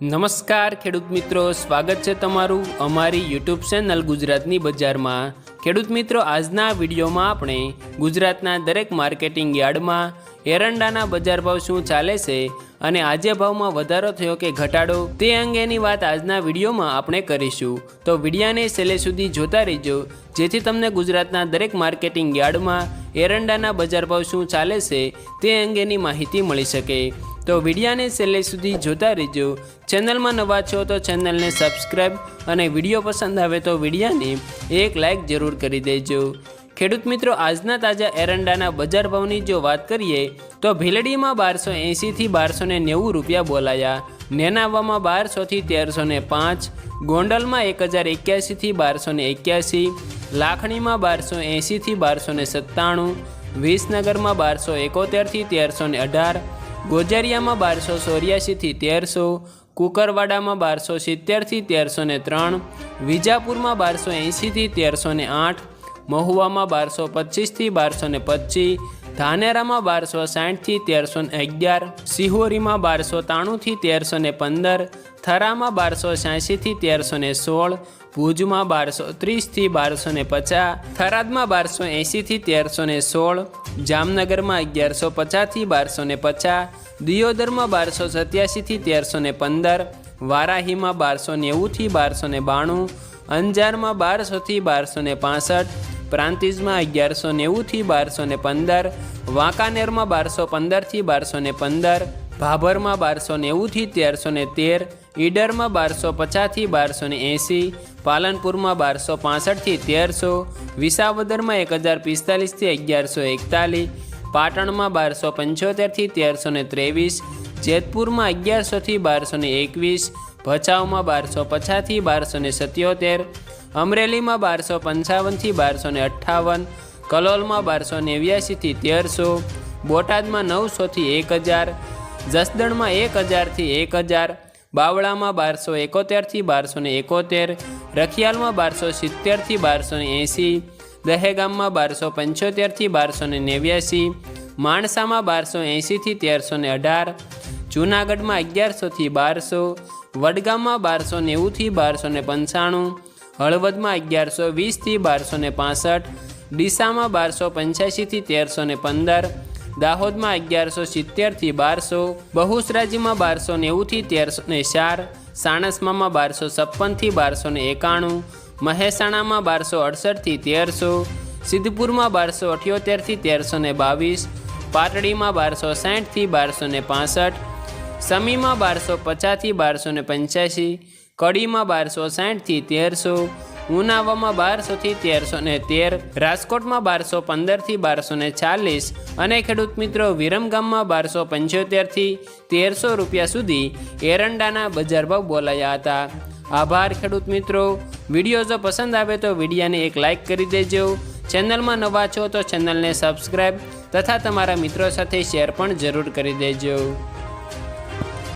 નમસ્કાર ખેડૂત મિત્રો સ્વાગત છે તમારું અમારી યુટ્યુબ ચેનલ ગુજરાતની બજારમાં. ખેડૂત મિત્રો, આજના વિડીયોમાં આપણે ગુજરાતના દરેક માર્કેટિંગ યાર્ડમાં એરંડાના બજાર ભાવ શું ચાલે છે અને આજે ભાવમાં વધારો થયો કે ઘટાડો, તે અંગેની વાત આજના વિડીયોમાં આપણે કરીશું. તો વિડીયાને છેલ્લે સુધી જોતા રહેજો, જેથી તમને ગુજરાતના દરેક માર્કેટિંગ યાર્ડમાં એરંડાના બજાર ભાવ શું ચાલે છે તે અંગેની માહિતી મળી શકે. તો વિડીયાને છેલ્લે સુધી જોતા રહેજો. ચેનલમાં નવા છો તો ચેનલને સબસ્ક્રાઈબ અને વીડિયો પસંદ આવે તો વિડીયાને એક લાઇક જરૂર કરી દેજો. ખેડૂત મિત્રો, આજના તાજા એરંડાના બજાર ભાવની જો વાત કરીએ, તો ભીલડીમાં બારસો એંશીથી બારસો ને નેવું રૂપિયા બોલાયા. નેનાવામાં બારસોથી તેરસો ને પાંચ, ગોંડલમાં એક હજાર એક્યાસીથી બારસો ને એક્યાસી લાખણીમાં બારસો એંશીથી બારસો ને સત્તાણું, વિસનગરમાં બારસો એકોતેરથી તેરસો ને અઢાર, ગોજારિયામાં બારસો ચોર્યાસીથી તેરસો કુકરવાડામાં બારસો સિત્તેરથી તેરસો ને ત્રણ, વિજાપુરમાં બારસો એંશીથી તેરસો ને આઠ, મહુવામાં બારસો પચીસથી બારસો ને પચીસ ધાનેરામાં બારસો સાઠથી તેરસો ને અગિયાર, સિહોરીમાં બારસો ત્રાણુંથી તેરસો ને પંદર, થરામાં બારસો છ્યાસીથી તેરસો ને સોળ, ભુજમાં બારસો ત્રીસથી બારસો ને પચાસ, થરાદમાં બારસો એંશીથી તેરસો ને સોળ, જામનગરમાં અગિયારસો પચાસથી બારસો ને પચાસ દિયોદરમાં બારસો સત્યાસીથી તેરસો ને પંદર, વારાહીમાં બારસો નેવુંથી બારસો ને બાણું, અંજારમાં બારસોથી બારસો ને પાસઠ, પ્રાંતિજમાં અગિયારસો નેવુંથી બારસો ને પંદર, વાંકાનેરમાં બારસો પંદરથી બારસો ને પંદર, ભાભરમાં બારસો નેવુંથી તેરસો ને તેર, ઈડરમાં બારસો પચાસથી બારસો ને એંસી, પાલનપુરમાં બારસો પાસઠથી તેરસો, વિસાવદરમાં એક હજાર પિસ્તાલીસથી અગિયારસો એકતાલીસ પાટણમાં બારસો પંચોતેરથી તેરસો ને ત્રેવીસ, જેતપુરમાં અગિયારસોથી બારસો ને એકવીસ, ભચાઉમાં બારસો પચાસથી બારસો ને સત્યોતેર, અમરેલીમાં બારસો પંચાવનથી બારસો ને અઠ્ઠાવન, કલોલમાં બારસો નેવ્યાસીથી તેરસો, બોટાદમાં નવસોથી એક હજાર, જસદણમાં એક હજારથી એક હજાર, બાવળામાં બારસો એકોતેરથી બારસો ને એકોતેર, રખિયાલમાં બારસો સિત્તેરથી બારસો ને એંસી દહેગામમાં બારસો પંચોતેરથી બારસો ને નેવ્યાસી, માણસામાં બારસો એંશીથી તેરસો ને અઢાર, જૂનાગઢમાં અગિયારસોથી બારસો, વડગામમાં બારસો નેવુંથી બારસો ને પંચાણું, હળવદમાં અગિયારસો વીસથી બારસો ને પાસઠ, ડીસામાં બારસો પંચ્યાસીથી તેરસો ને પંદર, દાહોદમાં અગિયારસો સિત્તેરથી બારસો, બહુસરાજીમાં બારસો નેવુંથી તેરસો ને ચાર, સાણસમામાં બારસો છપ્પનથી બારસો ને એકાણું મહેસાણામાં બારસો અડસઠથી તેરસો, સિદ્ધપુરમાં બારસો અઠ્યોતેરથી તેરસો ને બાવીસ, પાટડીમાં બારસો સાઠથી બારસો ને પાસઠ, સમીમાં બારસો પચાસથી બારસો ને પંચ્યાસી, કડીમાં બારસો સાઠથી તેરસો, ઉનાવામાં બારસોથી તેરસો ને તેર, રાજકોટમાં બારસો પંદરથી બારસો ને ચાલીસ અને ખેડૂત મિત્રો વિરમગામમાં બારસો પંચોતેરથી તેરસો રૂપિયા સુધી એરંડાના બજાર ભાવ બોલાયા હતા. આભાર ખેડૂત મિત્રો. વીડિયો જો પસંદ આવે તો વિડીયાને એક લાઇક કરી દેજો. ચેનલમાં નવા છો તો ચેનલને સબસ્ક્રાઈબ તથા તમારા મિત્રો સાથે શેર પણ જરૂર કરી દેજો.